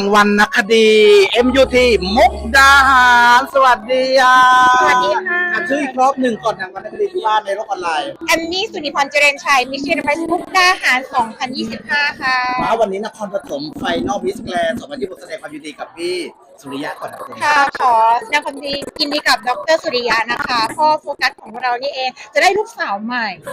างวัลนคดี MUT มุกดาหาร สวัสดีค่ะสวัสดีค่ะ อ่ชื่ออีกรอบหนึ่งก่อนรางวัลนคดีที่บ้านในโลกออนไลน์แอมมี่สุนิพรเจริญชัยมิชชันไฟมุกดาหาร 2025 ค่ะ มาวันนี้นครปฐมไฟนอลมิสแกรนด์2026แสดงความยินดีกับพี่ สุริยะก่อนนะคุณค่ะขอแสดงความยินดีกับดรสุริยะนะคะพ่อโฟกัสของเรานี่เอง จะได้ลูกสาวใหม่เอ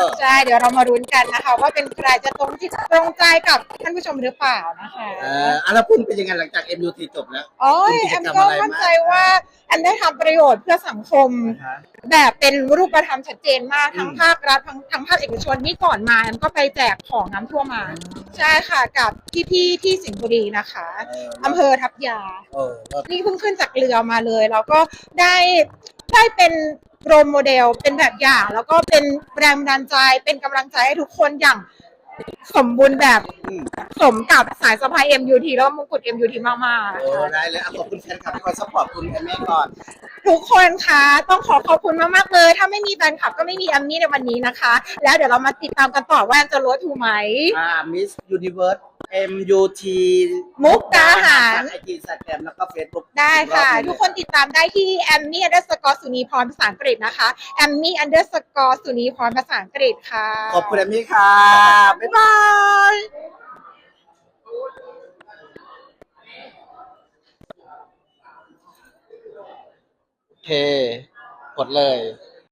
อใช่เดี๋ยวเรามารุ้นกันนะคะ ว่าเป็นใครจะตรงที่ตรงใจกับท่านผู้ชมหรือเปล่านะคะเอออะแล้วคุณเป็นยังไงหลังจาก MUT จบแล้ว โอ้ยมีกิแอจมกรรมก็อะไรมั่นใจบ้างว่า แอมได้ทำประโยชน์เพื่อสังคมนะคะแบบเป็นรูปธรรมชัดเจนมากอืมทั้งภาครัฐทั้งทั้งภาคเอกชนนี่ก่อนมาแอมก็ไปแจกของน้ำท่วมมา ใช่ค่ะกับพี่ๆที่สิงห์บุรีนะคะเอออำเภอทับยา เออก็นี่เพิ่งขึ้นจากเรือมาเลย แล้วก็ได้ได้เป็นโรลโมเดลเป็นแบบอย่าง แล้วก็เป็นแรงบันดาลใจเป็นกำลังใจให้ทุกคนอย่าง สมบูรณ์แบบอืม สมกับสายสะพาย MUT แล้วมงกุฎ MUT มากๆเออได้เลยอะขอบคุณแฟนคลับที่คอยซัพพอร์ตคุณแอมมี่ก่อน ทุกคนคะต้องขอขอบคุณมากๆเลย ถ้าไม่มีแฟนคลับก็ไม่มีแอมมี่ในวันนี้นะคะ แล้วเดี๋ยวเรามาติดตามกันต่อว่าแอมจะรู้ถูกไหม อ่า Miss Universe MUT มุกดาหาร ไอจีสแกรมแล้วก็ Facebook ได้ค่ะอีรอบหงทุกคนติดตามได้ที่แอมมี่ underscore สุนีพรภาษาอังกฤษนะคะแอมมี่ underscore สุนีพรภาษาอังกฤษค่ะ ขอบคุณแอมมี่ค่ะ บ๊ายบายโอเค กดเลย